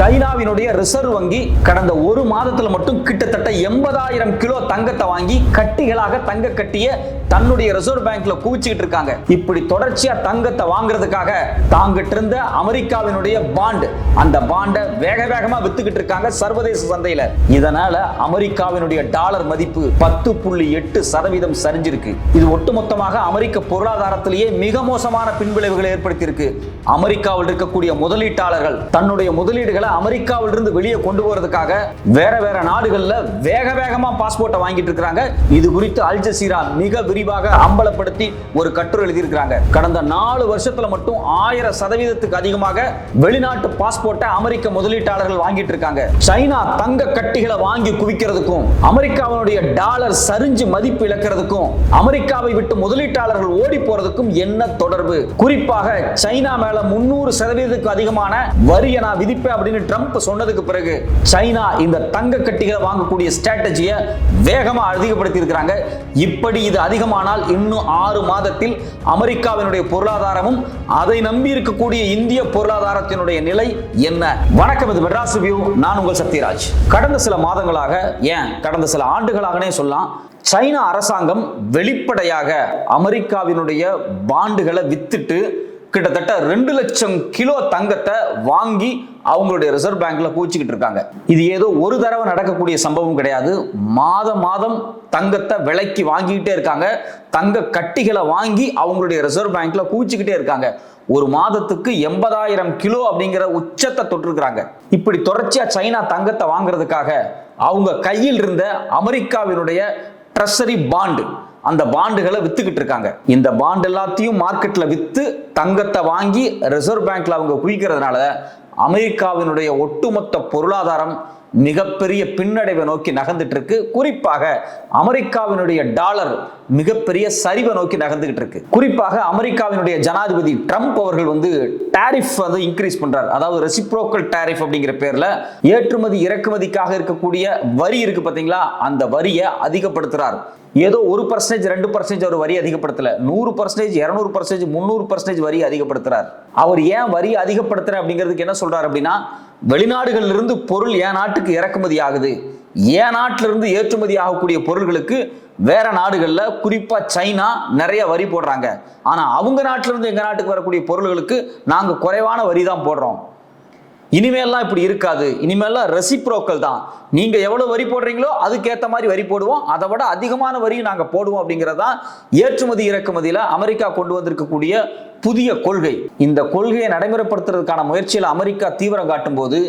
சைனாவினுடைய reserve வங்கி கடந்த ஒரு மாதத்துல மட்டும் கிட்டத்தட்ட எண்பதாயிரம் கிலோ தங்கத்தை வாங்கி கட்டிகளாக தங்க கட்டிய தன்னுடைய ரிசர்வ் பேங்க்ல குவிச்சுக்கிட்டு இருக்காங்க. இப்படி தொடர்ச்சியா தங்கத்தை வாங்குறதுக்காக தாங்கிட்டு இருந்த அமெரிக்காவினுடைய பாண்ட் அந்த பாண்டை வேக வேகமா வித்துக்கிட்டு இருக்காங்க சர்வதேச சந்தையில. இதனால அமெரிக்காவினுடைய டாலர் மதிப்பு பத்து புள்ளி எட்டு சதவீதம் சரிஞ்சிருக்கு. இது ஒட்டுமொத்தமாக அமெரிக்க பொருளாதாரத்திலேயே மிக மோசமான பின்விளைவுகளை ஏற்படுத்தியிருக்கு. அமெரிக்காவில் இருக்கக்கூடிய முதலீட்டாளர்கள் தன்னுடைய முதலீடுகளை அமெரிக்காவில் இருந்து வெளியே கொண்டு போறதுக்காக வேற வேற நாடுகள்ல வேக வேகமா பாஸ்போர்ட்டை வாங்கிட்டு இருக்காங்க இது குறித்து அல் ஜசீரா மிக விரிவாக அம்பலப்படுத்தி ஒரு கட்டுரை எழுதியிருக்கிறாங்க. கடந்த நாலு வருஷத்துல மட்டும் ஆயிரம் சதவீதத்துக்கு அதிகமாக வெளிநாட்டு பாஸ்போர்ட்டை அமெரிக்க முதலீட்டாளர்கள் வாங்கிட்டு இருக்காங்க. சைனா தங்க கட்டிகளை வாங்கி குவிக்கிறதுக்கும் அமெரிக்காவினுடைய டாலர் சரிஞ்சு மதிப்பு இழக்கிறதுக்கும் அமெரிக்காவை விட்டு முதலீட்டாளர்கள் ஓடி போறதுக்கும் என்ன தொடர்பு? குறிப்பாக சைனா மேல முன்னூறு சதவீதத்துக்கு அதிகமான வரியை நான் விதிப்பேன் அப்படின்னு ட்ரம்ப் சொன்னதுக்கு பிறகு சைனா இந்த தங்க கட்டிகளை வாங்கக்கூடிய ஸ்ட்ராட்டஜியை வேகமாக அதிகப்படுத்தி இருக்கிறாங்க இப்படி இது அதிகமானால் இன்னும் ஆறு மாதத்தில் அமெரிக்காவினுடைய பொருளாதாரமும் அதை நம்பி இருக்கக்கூடிய இந்திய பொருளாதாரத்தினுடைய நிலை என்ன? வணக்கம் இது மெட்ராஸ் வியூ நான் உங்கள் சத்யராஜ். கடந்த சில மாதங்களாக ஏன்? கடந்த சில ஆண்டுகளாகனே சொல்லலாம் சைனா அரசாங்கம் வெளிப்படையாக அமெரிக்காவினுடைய பாண்டுகளை வித்துட்டு கிட்டத்தட்ட ரெண்டு லட்சம் கிலோ தங்கத்தை வாங்கி அவங்களுடைய ரிசர்வ் பேங்க்ல பூச்சிக்கிட்டு இருக்காங்க. இது ஏதோ ஒரு தடவை நடக்கக்கூடிய சம்பவம் கிடையாது. மாதம் மாதம் தங்கத்தை விலைக்கு வாங்கிக்கிட்டே இருக்காங்க. தங்க கட்டிகளை வாங்கி அவங்களுடைய ரிசர்வ் பேங்க்ல பூச்சிக்கிட்டே இருக்காங்க. ஒரு மாதத்துக்கு எண்பதாயிரம் கிலோ அப்படிங்கிற உச்சத்தை தொட்டிருக்கிறாங்க. இப்படி தொடர்ச்சியா சைனா தங்கத்தை வாங்குறதுக்காக அவங்க கையில் இருந்த அமெரிக்காவினுடைய ட்ரெஷரி பாண்டு அந்த பாண்டுகளை வித்துக்கிட்டு இருக்காங்க. இந்த பாண்ட் எல்லாத்தையும் மார்க்கெட்ல வித்து தங்கத்தை வாங்கி ரிசர்வ் பேங்க்ல அவங்க குவிக்கிறதுனால அமெரிக்காவினுடைய ஒட்டுமொத்த பொருளாதாரம் மிகப்பெரிய பின்னடைவை நோக்கி நகர்ந்துட்டு இருக்கு. குறிப்பாக அமெரிக்காவினுடைய டாலர் மிகப்பெரிய சரிவை நோக்கி நகர்ந்துகிட்டு இருக்கு. குறிப்பாக அமெரிக்காவினுடைய ஜனாதிபதி ட்ரம்ப் அவர்கள் வந்து டாரிஃப் வந்து இன்க்ரீஸ் பண்றார். அதாவது ரெசிப்ரோக்கல் டாரிஃப் அப்படிங்கிற பேர்ல ஏற்றுமதி இறக்குமதிக்காக இருக்கக்கூடிய வரி இருக்கு பாத்தீங்களா? அந்த வரியை அதிகப்படுத்துறார். ஏதோ ஒரு பர்சன்டேஜ் ரெண்டு பர்சன்டேஜ் அவர் வரி அதிகப்படுத்தல. நூறு பர்சன்டேஜ் இரநூறு பர்சன்டேஜ் முந்நூறு பர்சன்டேஜ் வரி அதிகப்படுத்துறார். அவர் ஏன் வரி அதிகப்படுத்துற அப்படிங்கிறதுக்கு என்ன சொல்றாரு அப்படின்னா வெளிநாடுகளிலிருந்து பொருள் என் நாட்டுக்கு இறக்குமதி ஆகுது. ஏன் நாட்டிலிருந்து ஏற்றுமதி ஆகக்கூடிய பொருள்களுக்கு வேற நாடுகளில் குறிப்பா சைனா நிறைய வரி போடுறாங்க. ஆனா அவங்க நாட்டிலிருந்து எங்கள் எங்க நாட்டுக்கு வரக்கூடிய பொருள்களுக்கு நாங்கள் குறைவான வரி தான் போடுறோம். இனிமேல்லாம் இப்படி இருக்காது. இனிமேல்லாம் ரெசிப்ரோக்கல் தான். நீங்க எவ்வளவு வரி போடுறீங்களோ அதுக்கேற்ற மாதிரி வரி போடுவோம். அதை விட அதிகமான வரியும் நாங்க போடுவோம் அப்படிங்கறதா ஏற்றுமதி இறக்குமதியில அமெரிக்கா கொண்டு வந்திருக்கக்கூடிய புதிய கொள்கை. இந்த கொள்கையை நடைமுறைப்படுத்துறதுக்கான முயற்சியில் அமெரிக்கா தீவிரம் காட்டும் போது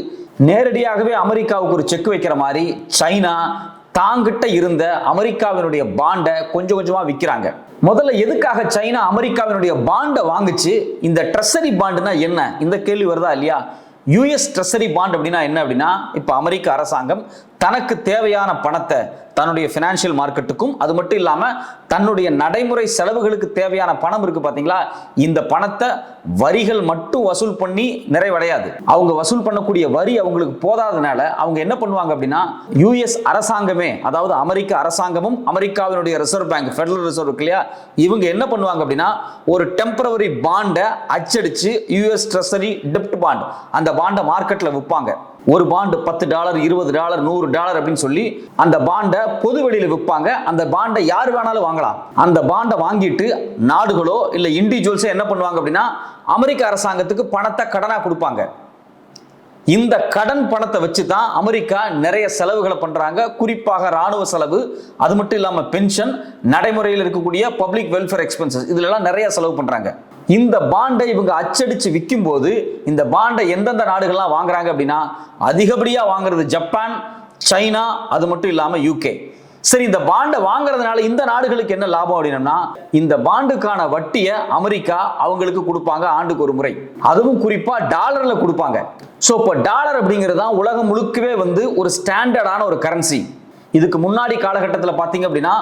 நேரடியாகவே அமெரிக்காவுக்கு ஒரு செக் வைக்கிற மாதிரி சைனா தாங்கிட்ட இருந்த அமெரிக்காவினுடைய பாண்டை கொஞ்சம் கொஞ்சமா விற்கிறாங்க முதல்ல எதுக்காக சைனா அமெரிக்காவினுடைய பாண்டை வாங்குச்சு? இந்த ட்ரெஸரி பாண்டுனா என்ன? இந்த கேள்வி வருதா இல்லையா? யூஎஸ் ட்ரெஸரி பாண்ட் அப்படின்னா என்ன அப்படின்னா இப்போ அமெரிக்க அரசாங்கம் தனக்கு தேவையான பணத்தை தன்னுடைய ஃபினான்ஷியல் மார்க்கெட்டுக்கும் அது மட்டும் இல்லாமல் தன்னுடைய நடைமுறை செலவுகளுக்கு தேவையான பணம் இருக்கு பார்த்தீங்களா இந்த பணத்தை வரிகள் மட்டும் வசூல் பண்ணி நிறைவடையாது. அவங்க வசூல் பண்ணக்கூடிய வரி அவங்களுக்கு போதாதனால அவங்க என்ன பண்ணுவாங்க அப்படின்னா யூஎஸ் அரசாங்கமே அதாவது அமெரிக்க அரசாங்கமும் அமெரிக்காவினுடைய ரிசர்வ் பேங்க் ஃபெடரல் ரிசர்வ் இருக்கு இல்லையா? இவங்க என்ன பண்ணுவாங்க அப்படின்னா ஒரு டெம்பரவரி பாண்டை அச்சடிச்சு யூஎஸ் ட்ரெஷரி டெப்ட் பாண்ட் அந்த பாண்டை மார்க்கெட்டில் விற்பாங்க ஒரு பாண்டு பத்து டாலர் இருபது டாலர் நூறு டாலர் அப்படின்னு சொல்லி அந்த பாண்டை பொது வெளியில விற்பாங்க. அந்த பாண்டை யார் வேணாலும் வாங்கலாம். அந்த பாண்டை வாங்கிட்டு நாடுகளோ இல்லை இண்டிவிஜுவல்ஸோ என்ன பண்ணுவாங்க அப்படின்னா அமெரிக்க அரசாங்கத்துக்கு பணத்தை கடனா கொடுப்பாங்க. இந்த கடன் பணத்தை வச்சு தான் அமெரிக்கா நிறைய செலவுகளை பண்றாங்க. குறிப்பாக ராணுவ செலவு அது மட்டும் இல்லாம பென்ஷன் நடைமுறையில் இருக்கக்கூடிய பப்ளிக் வெல்ஃபேர் எக்ஸ்பென்சஸ் இதுல நிறைய செலவு பண்றாங்க. இந்த பாண்டை இவங்க அச்சடிச்சு விற்கும் போது இந்த பாண்டை எந்தெந்த நாடுகள்லாம் வாங்குறாங்க அப்படின்னா அதிகப்படியா வாங்குறது ஜப்பான் சைனா அது மட்டும் இல்லாம யூகே சரி இந்த பாண்டை வாங்குறதுனால இந்த நாடுகளுக்கு என்ன லாபம் அப்படின்னா இந்த பாண்டுக்கான வட்டியை அமெரிக்கா அவங்களுக்கு கொடுப்பாங்க ஆண்டுக்கு ஒரு முறை. அதுவும் குறிப்பா டாலர்ல கொடுப்பாங்க. ஸோ இப்போ டாலர் அப்படிங்கிறது தான் உலகம் முழுக்கவே வந்து ஒரு ஸ்டாண்டர்டான ஒரு கரன்சி இதுக்கு முன்னாடி காலகட்டத்தில் பார்த்தீங்க அப்படின்னா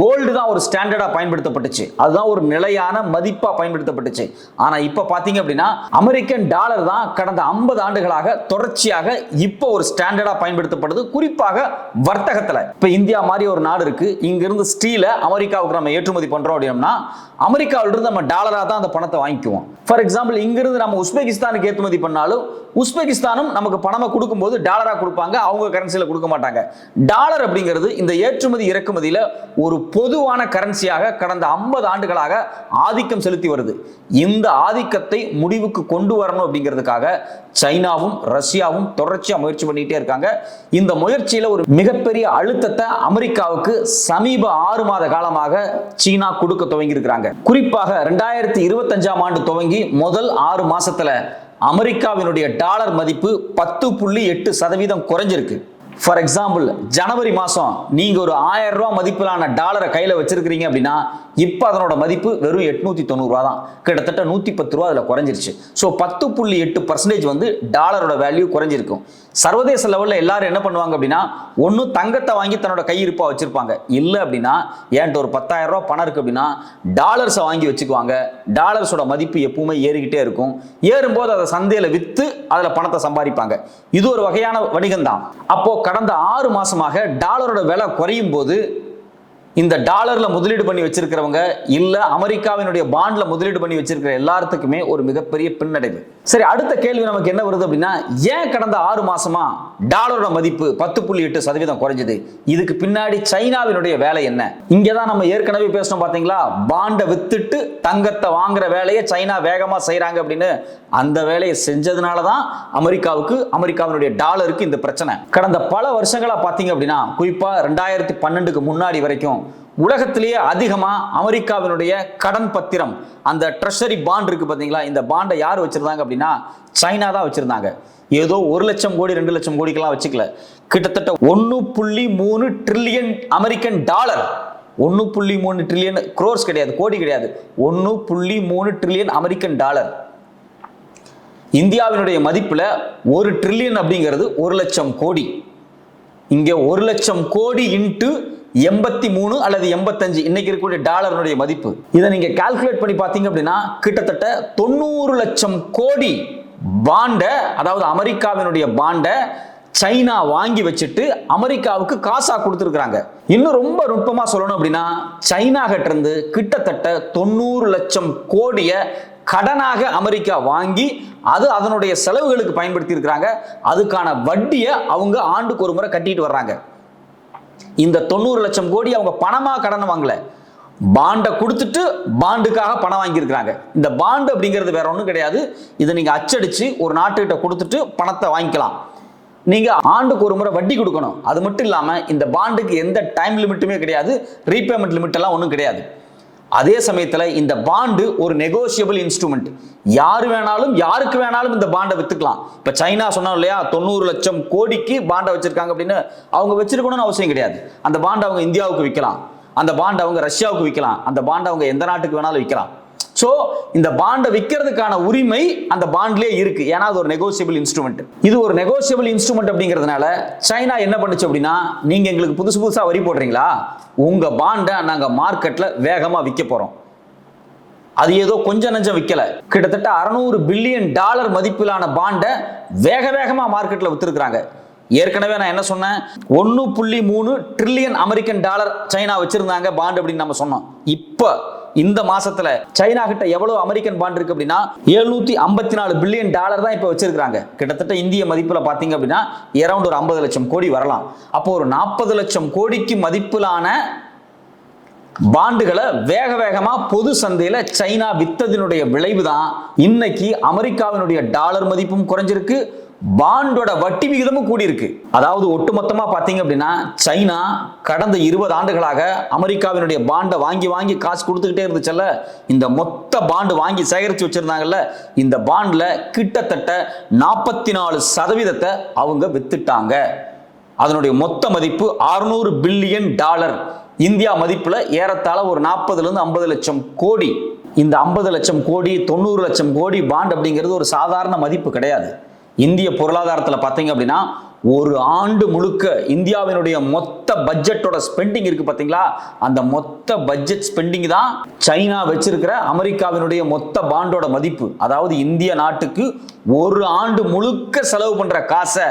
கோல்டு தான் ஒரு ஸ்டாண்டர்டாக பயன்படுத்தப்பட்டுச்சு. அதுதான் ஒரு நிலையான மதிப்பாக பயன்படுத்தப்பட்டுச்சு. ஆனால் இப்போ பார்த்தீங்க அப்படின்னா அமெரிக்கன் டாலர் தான் கடந்த ஐம்பது ஆண்டுகளாக தொடர்ச்சியாக இப்போ ஒரு ஸ்டாண்டர்டாக பயன்படுத்தப்படுது. குறிப்பாக வர்த்தகத்தில். இப்போ இந்தியா மாதிரி ஒரு நாடு இருக்குது இங்கிருந்து ஸ்டீலை அமெரிக்காவுக்கு நம்ம ஏற்றுமதி பண்ணுறோம் அப்படின்னா அமெரிக்காவிலிருந்து நம்ம டாலராக தான் அந்த பணத்தை வாங்கிக்குவோம். ஃபார் எக்ஸாம்பிள் இங்கிருந்து நம்ம உஸ்பெகிஸ்தானுக்கு ஏற்றுமதி பண்ணாலும் உஸ்பெகிஸ்தானும் நமக்கு பணமாக கொடுக்கும்போது டாலராக கொடுப்பாங்க அவங்க கரன்சியில் கொடுக்க மாட்டாங்க. டாலர் அப்படிங்கிறது இந்த ஏற்றுமதி இறக்குமதியில் ஒரு பொதுவான கரன்சியாக கடந்த ஐம்பது ஆண்டுகளாக ஆதிக்கம் செலுத்தி வருது. இந்த ஆதிக்கத்தை முடிவுக்கு கொண்டு வரணும் அப்படிங்கிறதுக்காக சைனாவும் ரஷ்யாவும் தொடர்ச்சியாக முயற்சி பண்ணிகிட்டே இருக்காங்க. இந்த முயற்சியில் ஒரு மிகப்பெரிய அழுத்தத்தை அமெரிக்காவுக்கு சமீப ஆறு மாத காலமாக சீனா கொடுக்க துவங்கி இருக்கிறாங்க குறிப்பாக ரெண்டாயிரத்தி இருபத்தஞ்சாம் ஆண்டு துவங்கி முதல் ஆறு மாசத்துல அமெரிக்காவினுடைய டாலர் மதிப்பு பத்து புள்ளி எட்டு சதவீதம் குறைஞ்சிருக்கு. ஃபார் எக்ஸாம்பிள் ஜனவரி மாதம் நீங்கள் ஒரு ஆயிரம் ரூபா மதிப்பிலான டாலரை கையில் வச்சிருக்கிறீங்க அப்படின்னா இப்போ அதனோட மதிப்பு வெறும் எட்நூற்றி தொண்ணூறுரூவா தான். கிட்டத்தட்ட நூற்றி பத்து ரூபா அதில் குறைஞ்சிருச்சு. ஸோ பத்து புள்ளி எட்டு பர்சன்டேஜ் வந்து டாலரோட வேல்யூ குறைஞ்சிருக்கும். சர்வதேச லெவலில் எல்லாரும் என்ன பண்ணுவாங்க அப்படின்னா ஒன்று தங்கத்தை வாங்கி தன்னோட கையிருப்பாக வச்சுருப்பாங்க. இல்லை அப்படின்னா ஏன்ட்டு ஒரு பத்தாயிரம் ரூபா பணம் இருக்குது அப்படின்னா டாலர்ஸை வாங்கி வச்சுக்குவாங்க. டாலர்ஸோட மதிப்பு எப்பவுமே ஏறிக்கிட்டே இருக்கும். ஏறும்போது அதை சந்தையில் விற்று அதில் பணத்தை சம்பாதிப்பாங்க. இது ஒரு வகையான வணிகம் தான் அப்போது கடந்த ஆறு மாதமாக டாலரோட விலை குறையும் போது இந்த டாலர்ல முதலீடு பண்ணி வச்சிருக்கிறவங்க இல்ல அமெரிக்காவினுடைய பாண்ட்ல முதலீடு பண்ணி வச்சிருக்கிற எல்லாத்துக்குமே ஒரு மிகப்பெரிய பின்னடைவு. சரி அடுத்த கேள்வி நமக்கு என்ன வருது அப்படின்னா ஏன் கடந்த ஆறு மாசமா டாலரோட மதிப்பு பத்து புள்ளி எட்டு சதவீதம் குறைஞ்சது? இதுக்கு பின்னாடி சைனாவினுடைய வேலை என்ன? இங்கே தான் நம்ம ஏற்கனவே பேசணும் பாத்தீங்களா? பாண்டை வித்துட்டு தங்கத்தை வாங்குற வேலையை சைனா வேகமா செய்கிறாங்க அப்படின்னு. அந்த வேலையை செஞ்சதுனால தான் அமெரிக்காவுக்கு அமெரிக்காவினுடைய டாலருக்கு இந்த பிரச்சனை. கடந்த பல வருஷங்களா பாத்தீங்க அப்படின்னா குறிப்பா ரெண்டாயிரத்தி பன்னெண்டுக்கு முன்னாடி வரைக்கும் உலகத்திலேயே அதிகமாக அமெரிக்காவினுடைய கடன் பத்திரம் அந்த ட்ரெஷரி பாண்ட் இருக்குது பார்த்தீங்களா இந்த பாண்டை யார் வச்சுருந்தாங்க அப்படின்னா சைனா தான் வச்சுருந்தாங்க. ஏதோ ஒரு லட்சம் கோடி ரெண்டு லட்சம் கோடிக்கெல்லாம் வச்சுக்கல. கிட்டத்தட்ட ஒன்று புள்ளி மூணு ட்ரில்லியன் அமெரிக்கன் டாலர் ஒன்று புள்ளி மூணு ட்ரில்லியன் குரோர்ஸ் கிடையாது கோடி கிடையாது. ஒன்று புள்ளி மூணு ட்ரில்லியன் அமெரிக்கன் டாலர் இந்தியாவினுடைய மதிப்பில் ஒரு ட்ரில்லியன் அப்படிங்கிறது ஒரு லட்சம் கோடி. இங்கே ஒரு லட்சம் கோடி இன்ட்டு எண்பத்தி மூணு அல்லது எண்பத்தஞ்சு இன்னைக்கு இருக்கக்கூடிய டாலருடைய மதிப்பு. இதை நீங்க கால்குலேட் பண்ணி பார்த்தீங்க அப்படின்னா கிட்டத்தட்ட தொண்ணூறு லட்சம் கோடி பாண்டை அதாவது அமெரிக்காவினுடைய பாண்டை சைனா வாங்கி வச்சுட்டு அமெரிக்காவுக்கு காசா கொடுத்துருக்குறாங்க. இன்னும் ரொம்ப நுட்பமா சொல்லணும் அப்படின்னா சைனா கிட்ட இருந்து கிட்டத்தட்ட தொண்ணூறு லட்சம் கோடிய கடனாக அமெரிக்கா வாங்கி அது அதனுடைய செலவுகளுக்கு பயன்படுத்தி இருக்கிறாங்க அதுக்கான வட்டியை அவங்க ஆண்டுக்கு ஒரு முறை கட்டிட்டு வர்றாங்க. இந்த தொண்ணூறு லட்சம் கோடி அவங்க பணமாக கடன் வாங்கல. பாண்டை கொடுத்துட்டு பாண்டுக்காக பணம் வாங்கியிருக்கிறாங்க. இந்த பாண்டு அப்படிங்கிறது வேற ஒன்றும் கிடையாது. இதை நீங்கள் அச்சடித்து ஒரு நாட்டுக்கிட்ட கொடுத்துட்டு பணத்தை வாங்கிக்கலாம். நீங்கள் ஆண்டுக்கு ஒரு முறை வட்டி கொடுக்கணும். அது மட்டும் இல்லாமல் இந்த பாண்டுக்கு எந்த டைம் லிமிட்டுமே கிடையாது. ரீபேமெண்ட் லிமிட் எல்லாம் ஒன்றும் கிடையாது. அதே சமயத்தில் இந்த பாண்டு ஒரு நெகோசியபிள் இன்ஸ்ட்ருமெண்ட் யார் வேணாலும் யாருக்கு வேணாலும் இந்த பாண்டை வித்துக்கலாம். இப்ப சைனா சொன்னோம் இல்லையா தொண்ணூறு லட்சம் கோடிக்கு பாண்டை வச்சிருக்காங்க அப்படின்னு அவங்க வச்சிருக்கணும்னு அவசியம் கிடையாது. அந்த பாண்டை அவங்க இந்தியாவுக்கு விற்கலாம் அந்த பாண்டை அவங்க ரஷ்யாவுக்கு விற்கலாம் அந்த பாண்டை அவங்க எந்த நாட்டுக்கு வேணாலும் விற்கலாம் ஸோ இந்த பாண்டை விற்கிறதுக்கான உரிமை அந்த பாண்ட்லேயே இருக்கு. ஏன்னா அது ஒரு நெகோசியபிள் இன்ஸ்ட்ருமெண்ட் இது ஒரு நெகோசியபிள் இன்ஸ்ட்ருமெண்ட் அப்படிங்கிறதுனால சைனா என்ன பண்ணுச்சு அப்படின்னா நீங்க எங்களுக்கு புதுசு புதுசாக வரி போடுறீங்களா? உங்க பாண்டை நாங்கள் மார்க்கெட்ல வேகமாக விற்க போறோம். அது ஏதோ கொஞ்சம் நஞ்சம் விற்கல கிட்டத்தட்ட அறநூறு பில்லியன் டாலர் மதிப்பிலான பாண்டை வேக வேகமாக மார்க்கெட்டில் விற்றுருக்குறாங்க ஏற்கனவே நான் என்ன சொன்னேன்? ஒன்று புள்ளி மூணு ட்ரில்லியன் அமெரிக்கன் டாலர் சைனா வச்சிருந்தாங்க பாண்ட் அப்படின்னு நம்ம சொன்னோம். இப்போ இந்த மாசத்துல சைனா கிட்ட எவ்வளவு அமெரிக்கன் பாண்ட் இருக்கு அப்படின்னா எழுநூத்தி ஐம்பத்தி நாலு பில்லியன் டாலர் தான் இப்போ வச்சிருக்காங்க கிட்டத்தட்ட இந்திய மதிப்புல பாத்தீங்க அப்படின்னா இரவுண்ட் ஒரு ஐம்பது லட்சம் கோடி வரலாம். அப்போ ஒரு நாற்பது லட்சம் கோடிக்கு மதிப்பிலான பாண்டுகளை வேக வேகமா பொது சந்தையில சைனா வித்ததினுடைய விளைவு தான் இன்னைக்கு அமெரிக்காவினுடைய டாலர் மதிப்பும் குறைஞ்சிருக்கு. பாண்டோட வட்டி விகிதமும் கூடியிருக்கு. அதாவது ஒட்டுமொத்தமா பாத்தீங்க அப்படின்னா சைனா கடந்த இருபது ஆண்டுகளாக அமெரிக்காவினுடைய பாண்டை வாங்கி வாங்கி காசு கொடுத்துக்கிட்டே இருந்துச்சல்ல இந்த மொத்த பாண்டு வாங்கி சேகரிச்சு வச்சிருந்தாங்கல்ல. இந்த பாண்ட்ல கிட்டத்தட்ட நாற்பத்தி நாலு சதவீதத்தை அவங்க வித்துட்டாங்க. அதனுடைய மொத்த மதிப்பு 600 பில்லியன் டாலர். இந்தியா மதிப்புல ஏறத்தாழ ஒரு நாற்பதுல இருந்து ஐம்பது லட்சம் கோடி. இந்த ஐம்பது லட்சம் கோடி தொண்ணூறு லட்சம் கோடி பாண்ட் அப்படிங்கிறது ஒரு சாதாரண மதிப்பு கிடையாது. இந்திய பொருளாதாரத்தில் பார்த்தீங்க அப்படின்னா ஒரு ஆண்டு முழுக்க இந்தியாவினுடைய மொத்த பட்ஜெட்டோட ஸ்பெண்டிங் இருக்கு பார்த்தீங்களா அந்த மொத்த பட்ஜெட் ஸ்பெண்டிங் தான் சைனா வச்சிருக்கிற அமெரிக்காவினுடைய மொத்த பாண்டோட மதிப்பு. அதாவது இந்திய நாட்டுக்கு ஒரு ஆண்டு முழுக்க செலவு பண்ற காசை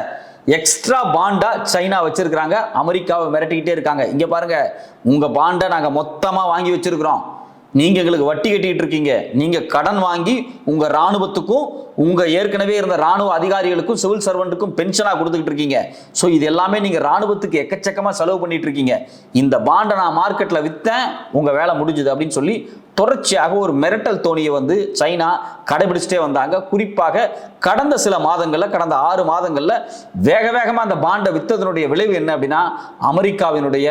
எக்ஸ்ட்ரா பாண்டா சைனா வச்சிருக்கிறாங்க. அமெரிக்காவை மிரட்டிக்கிட்டே இருக்காங்க. இங்க பாருங்க உங்க பாண்டை நாங்க மொத்தமா வாங்கி வச்சிருக்கிறோம். நீங்க எங்களுக்கு வட்டி கட்டிக்கிட்டு இருக்கீங்க. நீங்க கடன் வாங்கி உங்க ராணுவத்துக்கும் உங்க ஏற்கனவே இருந்த ராணுவ அதிகாரிகளுக்கும் சிவில் சர்வெண்ட்டுக்கும் பென்ஷனா கொடுத்துக்கிட்டு இருக்கீங்க. ஸோ இது எல்லாமே நீங்க ராணுவத்துக்கு எக்கச்சக்கமா செலவு பண்ணிட்டு இருக்கீங்க. இந்த பாண்டை நான் மார்க்கெட்ல வித்தேன் உங்க வேலை முடிஞ்சுது அப்படின்னு சொல்லி தொடர்ச்சியாக ஒரு மிரட்டல் தோணியை வந்து சைனா கடைபிடிச்சிட்டே வந்தாங்க. குறிப்பாக கடந்த சில மாதங்கள்ல கடந்த ஆறு மாதங்கள்ல வேக வேகமா அந்த பாண்டை வித்ததனுடைய விளைவு என்ன அப்படின்னா அமெரிக்காவினுடைய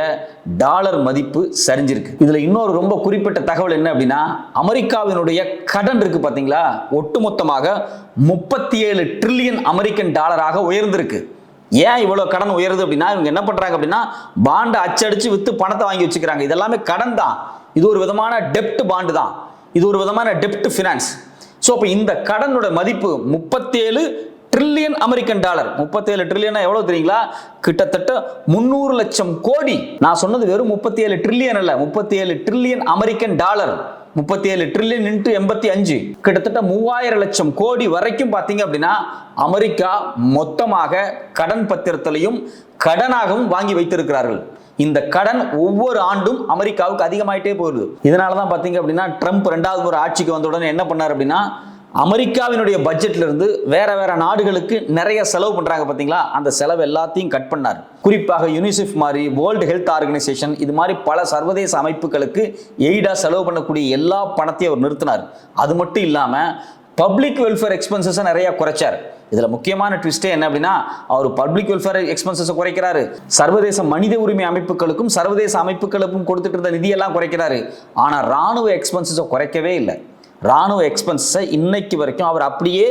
டாலர் மதிப்பு சரிஞ்சிருக்கு. இதுல இன்னொரு ரொம்ப குறிப்பிட்ட தகவல் என்ன அப்படின்னா அமெரிக்காவினுடைய கடன் இருக்கு பாத்தீங்களா? ஒட்டுமொத்தமாக முப்பத்தி ஏழு ட்ரில்லியன் அமெரிக்கன் டாலராக உயர்ந்திருக்கு. ஏன் இவ்வளோ கடன் உயருது அப்படின்னா இவங்க என்ன பண்ணுறாங்க அப்படின்னா பாண்டை அச்சடிச்சு விற்று பணத்தை வாங்கி வச்சுக்கிறாங்க. இது எல்லாமே கடன் தான். இது ஒரு விதமான டெப்ட் பாண்டு தான். இது ஒரு விதமான டெப்ட் ஃபினான்ஸ் ஸோ அப்போ இந்த கடனோட மதிப்பு முப்பத்தேழு ட்ரில்லியன் அமெரிக்கன் டாலர் முப்பத்தேழு ட்ரில்லியனா எவ்வளோ தெரியுங்களா? கிட்டத்தட்ட முந்நூறு லட்சம் கோடி. நான் சொன்னது வெறும் முப்பத்தி ஏழு ட்ரில்லியன் அல்ல. முப்பத்தி ஏழு ட்ரில்லியன் அமெரிக்கன் டாலர் முப்பத்தி ஏழு ட்ரில்லியன் இன்ட்டு எண்பத்தி அஞ்சு. கிட்டத்தட்ட மூவாயிரம் லட்சம் கோடி வரைக்கும் பார்த்தீங்க அப்படின்னா அமெரிக்கா மொத்தமாக கடன் பத்திரத்திலையும் கடனாகவும் வாங்கி வைத்திருக்கிறார்கள். இந்த கடன் ஒவ்வொரு ஆண்டும் அமெரிக்காவுக்கு அதிகமாயிட்டே போகுது. இதனால தான் பார்த்தீங்க அப்படின்னா ட்ரம்ப் ரெண்டாவது ஒரு ஆட்சிக்கு வந்த உடனே என்ன பண்ணார் அப்படின்னா அமெரிக்காவினுடைய பட்ஜெட்ல இருந்து வேற வேற நாடுகளுக்கு நிறைய செலவு பண்றாங்க பாத்தீங்களா? அந்த செலவு எல்லாத்தையும் கட் பண்ணார். குறிப்பாக யூனிசெஃப் மாதிரி வேர்ல்டு ஹெல்த் ஆர்கனைசேஷன் இது மாதிரி பல சர்வதேச அமைப்புகளுக்கு எய்டா செலவு பண்ணக்கூடிய எல்லா பணத்தையும் அவர் நிறுத்தினார். அது மட்டும் இல்லாம பப்ளிக் வெல்ஃபேர் எக்ஸ்பென்சஸை நிறைய குறைச்சார். இதுல முக்கியமான ட்விஸ்டே என்ன அப்படின்னா அவர் பப்ளிக் வெல்ஃபேர் எக்ஸ்பென்சஸை குறைக்கிறாரு. சர்வதேச மனித உரிமை அமைப்புகளுக்கும் சர்வதேச அமைப்புகளுக்கும் கொடுத்துட்டு இருந்த நிதியெல்லாம் குறைக்கிறாரு. ஆனா ராணுவ எக்ஸ்பென்சஸை குறைக்கவே இல்லை. ராணுவ எக்ஸ்பென்ஸை இன்னைக்கு வரைக்கும் அவர் அப்படியே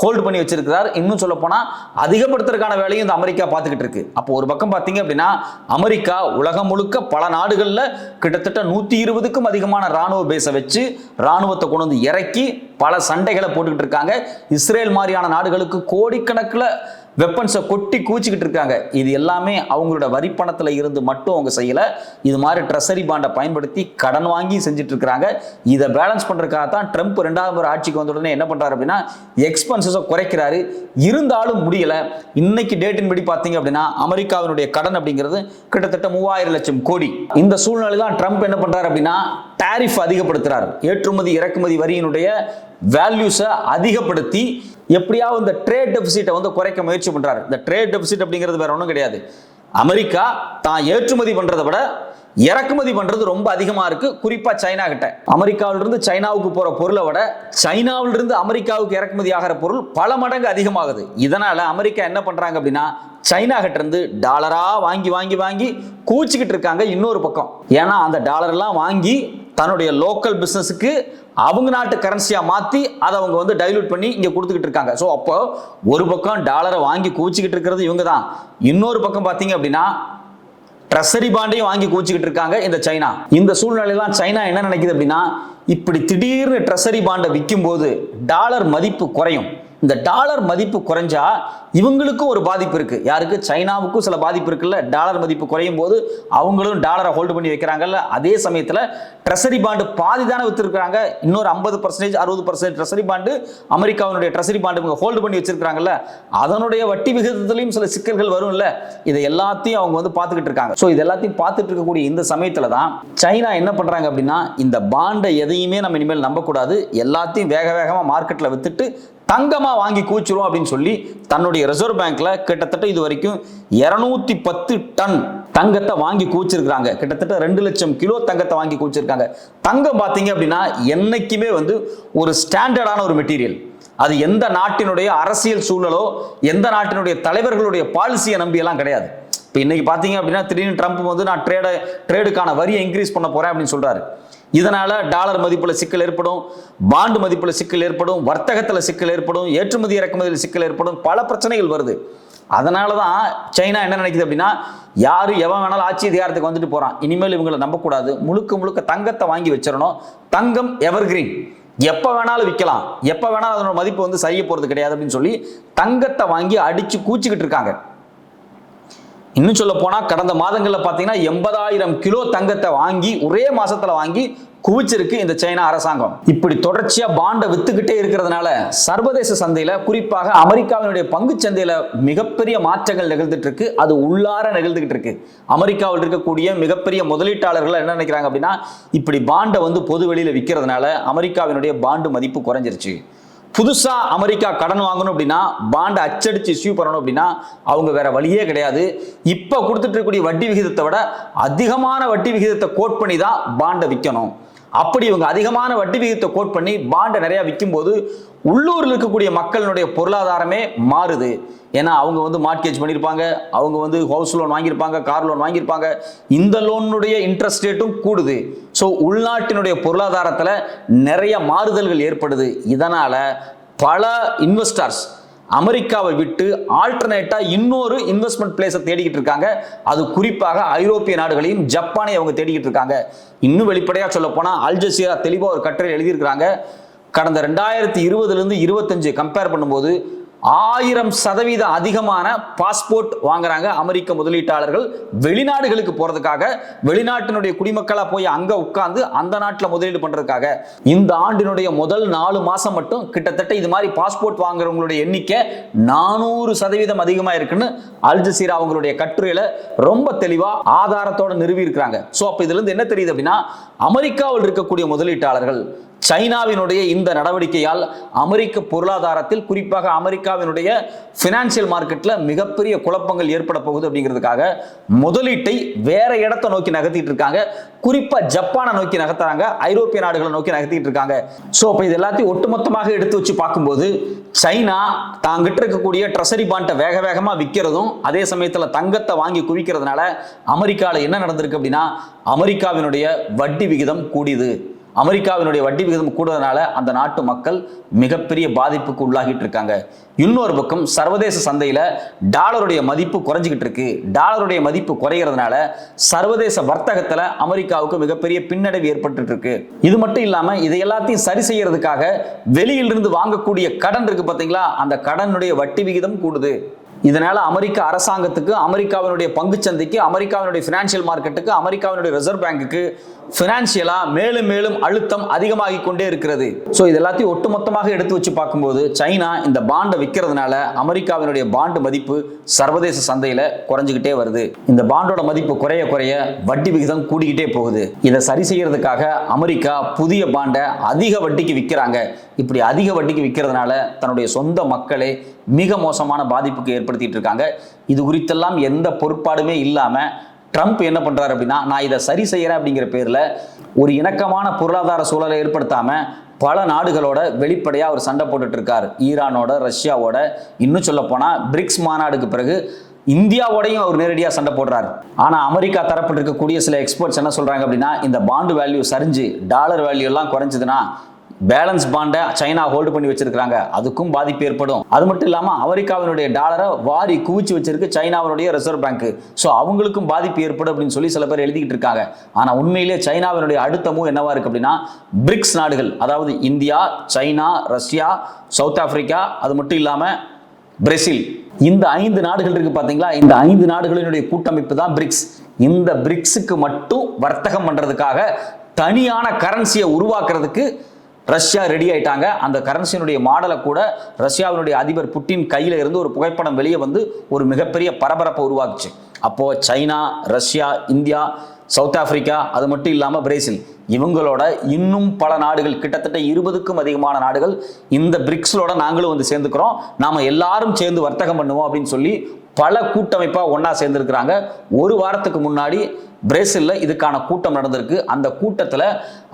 ஹோல்டு பண்ணி வச்சிருக்கிறார். இன்னும் சொல்ல போனால் அதிகப்படுத்துறதுக்கான வேலையும் இந்த அமெரிக்கா பார்த்துக்கிட்டு இருக்கு. அப்போ ஒரு பக்கம் பார்த்தீங்க அப்படின்னா அமெரிக்கா உலகம் முழுக்க பல நாடுகளில் கிட்டத்தட்ட நூற்றி இருபதுக்கும் அதிகமான ராணுவ பேஸை வச்சு ராணுவத்தை கொண்டு வந்து இறக்கி பல சண்டைகளை போட்டுக்கிட்டு இருக்காங்க. இஸ்ரேல் மாதிரியான நாடுகளுக்கு கோடிக்கணக்கில் வெப்பன்ஸை கொட்டி கூச்சிக்கிட்டு இருக்காங்க. இது எல்லாமே அவங்களோட வரி இருந்து மட்டும் அவங்க செய்யலை. இது மாதிரி ட்ரெஸரி பாண்டை பயன்படுத்தி கடன் வாங்கி செஞ்சுட்டு இருக்காங்க இதை பேலன்ஸ் பண்ணுறதுக்காக தான் ட்ரம்ப் ரெண்டாவது முறை ஆட்சிக்கு வந்த உடனே என்ன பண்ணுறாரு அப்படின்னா எக்ஸ்பென்சஸை குறைக்கிறாரு. இருந்தாலும் முடியலை. இன்னைக்கு டேட்டின் படி பார்த்தீங்க அப்படின்னா அமெரிக்காவினுடைய கடன் அப்படிங்கிறது கிட்டத்தட்ட மூவாயிரம் லட்சம் கோடி. இந்த சூழ்நிலை தான் ட்ரம்ப் என்ன பண்ணுறாரு அப்படின்னா டேரிஃப் அதிகப்படுத்துறாரு. ஏற்றுமதி இறக்குமதி வரியினுடைய வேல்யூஸை அதிகப்படுத்தி எப்படியாவது இந்த ட்ரேட் டெபிசிட்டை வந்து குறைக்க முயற்சி பண்ணுறாரு இந்த ட்ரேட் டெபிசிட் அப்படிங்கிறது வேற ஒன்றும் கிடையாது. அமெரிக்கா தான் ஏற்றுமதி பண்ணுறதை விட இறக்குமதி பண்ணுறது ரொம்ப அதிகமாக இருக்குது குறிப்பாக சைனா கிட்ட. அமெரிக்காவிலிருந்து சைனாவுக்கு போகிற பொருளை விட சைனாவிலிருந்து அமெரிக்காவுக்கு இறக்குமதி ஆகிற பொருள் பல மடங்கு அதிகமாகுது. இதனால் அமெரிக்கா என்ன பண்ணுறாங்க அப்படின்னா சைனா கிட்ட இருந்து வாங்கி வாங்கி வாங்கி கூச்சிக்கிட்டு இருக்காங்க இன்னொரு பக்கம். ஏன்னா அந்த டாலர்லாம் வாங்கி தன்னுடைய லோக்கல் பிஸ்னஸுக்கு அவங்க நாட்டு கரன்சியாக மாற்றி அதை அவங்க வந்து டைலூட் பண்ணி இங்கே கொடுத்துக்கிட்டு இருக்காங்க. ஸோ அப்போ ஒரு பக்கம் டாலரை வாங்கி குவிச்சிக்கிட்டு இருக்கிறது இவங்க தான் இன்னொரு பக்கம் பார்த்தீங்க அப்படின்னா ட்ரெஸரி பாண்டையும் வாங்கி குவிச்சிக்கிட்டு இருக்காங்க இந்த சைனா. இந்த சூழ்நிலையெல்லாம் சைனா என்ன நினைக்குது அப்படின்னா இப்படி திடீர்னு ட்ரெஸரி பாண்டை விற்கும் போது டாலர் மதிப்பு குறையும். இந்த டாலர் மதிப்பு குறைஞ்சா இவங்களுக்கும் ஒரு பாதிப்பு இருக்கு. யாருக்கு? சைனாவுக்கும் சில பாதிப்பு இருக்குல்ல. டாலர் மதிப்பு குறையும் போது அவங்களும் டாலரை ஹோல்டு பண்ணி வைக்கிறாங்கல்ல. அதே சமயத்தில் ட்ரெஸரி பாண்டு பாதி தானே வித்துருக்காங்க இன்னொரு ஐம்பது பர்சன்டேஜ் அறுபது பர்சன்டேஜ் ட்ரெஸரி பாண்டு அமெரிக்காவினுடைய ட்ரெஸரி பாண்டு இவங்க ஹோல்டு பண்ணி வச்சிருக்காங்கல்ல அதனுடைய வட்டி விகிதத்திலையும் சில சிக்கல்கள் வரும்ல. இதை எல்லாத்தையும் அவங்க வந்து பார்த்துக்கிட்டு இருக்காங்க. ஸோ இது எல்லாத்தையும் பார்த்துட்டு இருக்கக்கூடிய இந்த சமயத்தில் தான் சைனா என்ன பண்றாங்க அப்படின்னா இந்த பாண்டை எதையுமே நம்ம இனிமேல் நம்பக்கூடாது. எல்லாத்தையும் வேக வேகமாக மார்க்கெட்டில் வித்துட்டு தங்கமாக வாங்கி கூச்சிரும் அப்படின்னு சொல்லி தன்னுடைய ரிசர்வ் பேங்க்ல கிட்டத்தட்ட இது வரைக்கும் இருநூத்தி பத்து டன் தங்கத்தை வாங்கி கூச்சிருக்கிறாங்க. கிட்டத்தட்ட ரெண்டு லட்சம் கிலோ தங்கத்தை வாங்கி கூச்சிருக்காங்க. தங்கம் பார்த்தீங்க அப்படின்னா என்னைக்குமே வந்து ஒரு ஸ்டாண்டர்டான ஒரு மெட்டீரியல் அது எந்த நாட்டினுடைய அரசியல் சூழலோ எந்த நாட்டினுடைய தலைவர்களுடைய பாலிசியை நம்பியெல்லாம் கிடையாது. இப்போ இன்னைக்கு பார்த்தீங்க அப்படின்னா திடீர்னு ட்ரம்ப் வந்து நான் ட்ரேட ட்ரேடுக்கான வரியை இன்க்ரீஸ் பண்ண போறேன் அப்படின்னு சொல்றாரு. இதனால டாலர் மதிப்புல சிக்கல் ஏற்படும் பாண்டு மதிப்புல சிக்கல் ஏற்படும் வர்த்தகத்துல சிக்கல் ஏற்படும் ஏற்றுமதி இறக்குமதியில் சிக்கல் ஏற்படும் பல பிரச்சனைகள் வருது. அதனால தான் சைனா என்ன நினைக்குது அப்படின்னா யார் எவன் வேணாலும் ஆட்சி அதிகாரத்துக்கு வந்துட்டு போறான். இனிமேல் இவங்களை நம்பக்கூடாது. முழுக்க முழுக்க தங்கத்தை வாங்கி வச்சிடணும். தங்கம் எவர்கிரீன் எப்போ வேணாலும் விற்கலாம். எப்போ வேணாலும் அதனோட மதிப்பு வந்து சரிய போகிறது கிடையாது அப்படின்னு சொல்லி தங்கத்தை வாங்கி அடித்து கூச்சிக்கிட்டு இருக்காங்க. இன்னும் சொல்ல போனா கடந்த மாதங்கள்ல பாத்தீங்கன்னா எண்பதாயிரம் கிலோ தங்கத்தை வாங்கி ஒரே மாசத்துல வாங்கி குவிச்சிருக்கு இந்த சைனா அரசாங்கம். இப்படி தொடர்ச்சியா பாண்டை வித்துக்கிட்டே இருக்கிறதுனால சர்வதேச சந்தையில குறிப்பாக அமெரிக்காவினுடைய பங்கு சந்தையில மிகப்பெரிய மாற்றங்கள் நிகழ்ந்துட்டு இருக்கு. அது உள்ளார நிகழ்ந்துகிட்டு இருக்கு. அமெரிக்காவில் இருக்கக்கூடிய மிகப்பெரிய முதலீட்டாளர்கள் என்ன நினைக்கிறாங்க அப்படின்னா இப்படி பாண்டை வந்து பொது வெளியில விற்கிறதுனால அமெரிக்காவினுடைய பாண்டு மதிப்பு குறைஞ்சிருச்சு. புதுசாக அமெரிக்கா கடன் வாங்கணும் அப்படின்னா பாண்டை அச்சடிச்சு இஷ்யூ பண்ணணும் அப்படின்னா அவங்க வேற வழியே கிடையாது. இப்போ கொடுத்துட்டு இருக்கக்கூடிய வட்டி விகிதத்தை விட அதிகமான வட்டி விகிதத்தை கோட் பண்ணி தான் பாண்டை விற்கணும் அப்படி இவங்க அதிகமான வட்டி விகிதத்தை கோட் பண்ணி பாண்டை நிறைய விற்கும்போது உள்ளூரில் இருக்கக்கூடிய மக்களினுடைய பொருளாதாரமே மாறுது. ஏன்னா அவங்க வந்து மார்க்கேஜ் பண்ணியிருப்பாங்க அவங்க வந்து ஹவுஸ் லோன் வாங்கியிருப்பாங்க கார் லோன் வாங்கியிருப்பாங்க. இந்த லோனுடைய இன்ட்ரெஸ்ட் ரேட்டும் கூடுது. ஸோ உள்நாட்டினுடைய பொருளாதாரத்தில் நிறைய மாறுதல்கள் ஏற்படுது. இதனால் பல இன்வெஸ்டர்ஸ் அமெரிக்காவை விட்டு ஆல்டர்னேட்டா இன்னொரு இன்வெஸ்ட்மெண்ட் பிளேஸை தேடிக்கிட்டு இருக்காங்க. அது குறிப்பாக ஐரோப்பிய நாடுகளையும் ஜப்பானையும் அவங்க தேடிக்கிட்டு இருக்காங்க. இன்னும் வெளிப்படையா சொல்ல போனா அல்ஜசீரா தெளிவாக ஒரு கட்டுரை எழுதியிருக்கிறாங்க. கடந்த ரெண்டாயிரத்தி இருபதுல இருந்து இருபத்தஞ்சு கம்பேர் பண்ணும்போது ஆயிரம் சதவீதம் அதிகமான பாஸ்போர்ட் வாங்குறாங்க அமெரிக்க முதலீட்டாளர்கள். வெளிநாடுகளுக்கு போறதுக்காக வெளிநாட்டினுடைய குடிமக்களா போய் அங்க உட்கார்ந்து அந்த நாட்டில் முதலீடு பண்றதுக்காக. இந்த ஆண்டினுடைய முதல் நாலு மாசம் மட்டும் கிட்டத்தட்ட இது மாதிரி பாஸ்போர்ட் வாங்குறவங்களுடைய எண்ணிக்கை நானூறு சதவீதம் அதிகமா இருக்குன்னு அல் ஜசீரா அவங்களுடைய கட்டுரையில ரொம்ப தெளிவா ஆதாரத்தோட நிறுவி இருக்கிறாங்க ஸோ அப்ப இதுல இருந்து என்ன தெரியுது அப்படின்னா அமெரிக்காவில் இருக்கக்கூடிய முதலீட்டாளர்கள் சைனாவினுடைய இந்த நடவடிக்கையால் அமெரிக்க பொருளாதாரத்தில் குறிப்பாக அமெரிக்காவினுடைய ஃபினான்சியல் மார்க்கெட்டில் மிகப்பெரிய குழப்பங்கள் ஏற்பட போகுது அப்படிங்கிறதுக்காக முதலீட்டை வேற இடத்தை நோக்கி நகர்த்திட்டு இருக்காங்க. குறிப்பாக ஜப்பானை நோக்கி நகர்த்துறாங்க. ஐரோப்பிய நாடுகளை நோக்கி நகர்த்திட்டு இருக்காங்க. ஸோ அப்போ இது எல்லாத்தையும் ஒட்டுமொத்தமாக எடுத்து வச்சு பார்க்கும்போது சைனா தாங்கிட்ட இருக்கக்கூடிய ட்ரெசரி பாண்டை வேக வேகமாக விற்கிறதும் அதே சமயத்தில் தங்கத்தை வாங்கி குவிக்கிறதுனால அமெரிக்காவில் என்ன நடந்திருக்கு அப்படின்னா அமெரிக்காவினுடைய வட்டி விகிதம் கூடியது. அமெரிக்காவினுடைய வட்டி விகிதம் கூடுறதுனால அந்த நாட்டு மக்கள் மிகப்பெரிய பாதிப்புக்கு உள்ளாகிட்டு இருக்காங்க. இன்னொரு பக்கம் சர்வதேச சந்தையில டாலருடைய மதிப்பு குறைஞ்சிக்கிட்டு இருக்கு. டாலருடைய மதிப்பு குறைகிறதுனால சர்வதேச வர்த்தகத்துல அமெரிக்காவுக்கு மிகப்பெரிய பின்னடைவு ஏற்பட்டு இருக்கு. இது மட்டும் இல்லாம இதை எல்லாத்தையும் சரி செய்யறதுக்காக வெளியிலிருந்து வாங்கக்கூடிய கடன் இருக்கு பாத்தீங்களா? அந்த கடனுடைய வட்டி விகிதம் கூடுது. இதனால அமெரிக்க அரசாங்கத்துக்கு அமெரிக்காவினுடைய பங்குச்சந்தைக்கு அமெரிக்காவினுடைய பினான்சியல் மார்க்கெட்டுக்கு அமெரிக்காவினுடைய ரிசர்வ் பேங்குக்கு பினான்சியலா மேலும் மேலும் அழுத்தம் அதிகமாகி கொண்டே இருக்கிறது. ஸோ இது எல்லாத்தையும் ஒட்டுமொத்தமாக எடுத்து வச்சு பார்க்கும்போது சைனா இந்த பாண்டை விற்கிறதுனால அமெரிக்காவினுடைய பாண்டு மதிப்பு சர்வதேச சந்தையில குறைஞ்சிக்கிட்டே வருது. இந்த பாண்டோட மதிப்பு குறைய குறைய வட்டி விகிதம் கூடிக்கிட்டே போகுது. இதை சரி செய்யறதுக்காக அமெரிக்கா புதிய பாண்டை அதிக வட்டிக்கு விற்கிறாங்க இப்படி அதிக வட்டிக்கு விற்கிறதுனால தன்னுடைய சொந்த மக்களே மிக மோசமான பாதிப்புக்கு ஏற்படுத்திட்டு இருக்காங்க. இது குறித்தெல்லாம் எந்த பொறுப்பாடுமே இல்லாம ட்ரம்ப் என்ன பண்றாரு அப்படின்னா நான் இதை சரி செய்யறேன் அப்படிங்கிற பேர்ல ஒரு இணக்கமான பொருளாதார சூழலை ஏற்படுத்தாம பல நாடுகளோட வெளிப்படையா அவர் சண்டை போட்டுட்டு இருக்கார். ஈரானோட ரஷ்யாவோட இன்னும் சொல்ல போனா பிரிக்ஸ் மாநாடுக்கு பிறகு இந்தியாவோடையும் அவர் நேரடியாக சண்டை போடுறாரு. ஆனால் அமெரிக்கா தரப்பட்டு இருக்கக்கூடிய சில எக்ஸ்பர்ட்ஸ் என்ன சொல்றாங்க அப்படின்னா இந்த பாண்டு வேல்யூ சரிஞ்சு டாலர் வேல்யூ எல்லாம் குறைஞ்சதுன்னா பேலன்ஸ் பாண்டை சைனா ஹோல்டு பண்ணி வச்சிருக்காங்க அதுக்கும் பாதிப்பு ஏற்படும். அது மட்டும் இல்லாமல் அமெரிக்காவினுடைய டாலரை வாரி குவிச்சு வச்சிருக்கு சைனாவினுடைய ரிசர்வ் பேங்க் ஸோ அவங்களுக்கும் பாதிப்பு ஏற்படும் அப்படின்னு சொல்லி சில பேர் எழுதிக்கிட்டு இருக்காங்க. ஆனால் உண்மையிலே சைனாவினுடைய அடுத்தமும் என்னவா இருக்கு அப்படின்னா பிரிக்ஸ் நாடுகள் அதாவது India China Russia South Africa அது மட்டும் இல்லாமல் பிரேசில். இந்த ஐந்து நாடுகள் இருக்கு பாத்தீங்களா? இந்த ஐந்து நாடுகளினுடைய கூட்டமைப்பு தான் பிரிக்ஸ். இந்த பிரிக்ஸுக்கு மட்டும் வர்த்தகம் பண்றதுக்காக தனியான கரன்சியை உருவாக்குறதுக்கு ரஷ்யா ரெடி ஆயிட்டாங்க. அந்த கரன்சியினுடைய மாடலை கூட ரஷ்யாவினுடைய அதிபர் புட்டின் கையில இருந்து ஒரு புகைப்படம் வெளியே வந்து ஒரு மிகப்பெரிய பரபரப்பை உருவாக்குச்சு. அப்போ China Russia India South Africa அது மட்டும் இல்லாமல் பிரேசில் இவங்களோட இன்னும் பல நாடுகள் கிட்டத்தட்ட இருபதுக்கும் அதிகமான நாடுகள் இந்த பிரிக்ஸோட நாங்களும் வந்து சேர்ந்துக்கிறோம். நாம எல்லாரும் சேர்ந்து வர்த்தகம் பண்ணுவோம் அப்படின்னு சொல்லி பல கூட்டமைப்பாக ஒன்றா சேர்ந்துருக்கிறாங்க. ஒரு வாரத்துக்கு முன்னாடி பிரேசிலில் இதுக்கான கூட்டம் நடந்திருக்கு. அந்த கூட்டத்தில்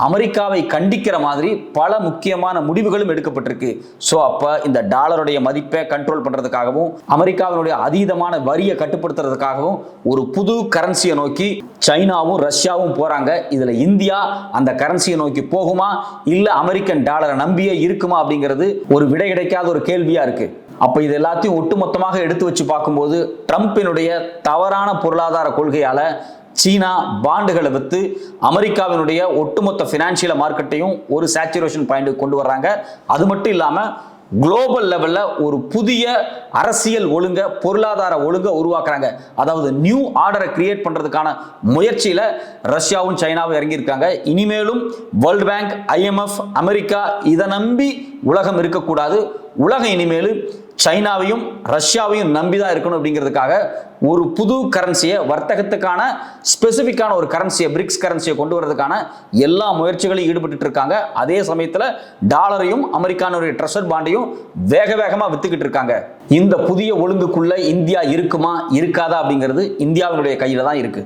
அமெரிக்காவை கண்டிக்கிற மாதிரி பல முக்கியமான முடிவுகளும் எடுக்கப்பட்டிருக்கு. ஸோ அப்போ இந்த டாலருடைய மதிப்பை கண்ட்ரோல் பண்ணுறதுக்காகவும் அமெரிக்காவினுடைய அதீதமான வரியை கட்டுப்படுத்துறதுக்காகவும் ஒரு புது கரன்சியை நோக்கி சைனாவும் ரஷ்யாவும் போகிறாங்க இதில் இந்தியா அந்த கரன்சியை நோக்கி போகுமா? இல்லை அமெரிக்கன் டாலரை நம்பியே இருக்குமா அப்படிங்கிறது ஒரு விடை கிடைக்காத ஒரு கேள்வியாக இருக்குது அப்போ இது எல்லாத்தையும் ஒட்டுமொத்தமாக எடுத்து வச்சு பார்க்கும்போது ட்ரம்ப்பினுடைய தவறான பொருளாதார கொள்கையால் சீனா பாண்டுகளை வித்து அமெரிக்காவினுடைய ஒட்டுமொத்த ஃபினான்ஷியல் மார்க்கெட்டையும் ஒரு சேச்சுரேஷன் பாயிண்ட் கொண்டு வர்றாங்க. அது மட்டும் இல்லாமல் குளோபல் லெவலில் ஒரு புதிய அரசியல் ஒழுங்க பொருளாதார ஒழுங்க உருவாக்குறாங்க. அதாவது நியூ ஆர்டரை கிரியேட் பண்ணுறதுக்கான முயற்சியில் ரஷ்யாவும் சைனாவும் இறங்கியிருக்காங்க. இனிமேலும் வேர்ல்ட் பேங்க் ஐஎம்எஃப் அமெரிக்கா இதை நம்பி உலகம் இருக்கக்கூடாது. உலகம் இனிமேலும் சைனாவையும் ரஷ்யாவையும் நம்பி தான் இருக்கணும் அப்படிங்கிறதுக்காக ஒரு புது கரன்சியை வர்த்தகத்துக்கான ஸ்பெசிஃபிக்கான ஒரு கரன்சியை பிரிக்ஸ் கரன்சியை கொண்டு வரதுக்கான எல்லா முயற்சிகளையும் ஈடுபட்டு இருக்காங்க. அதே சமயத்தில் டாலரையும் அமெரிக்கானுடைய ட்ரெஷர் பாண்டையும் வேக வேகமாக வித்துக்கிட்டு இருக்காங்க. இந்த புதிய ஒழுங்குக்குள்ள இந்தியா இருக்குமா இருக்காதா அப்படிங்கிறது இந்தியாவினுடைய கையில் தான் இருக்கு.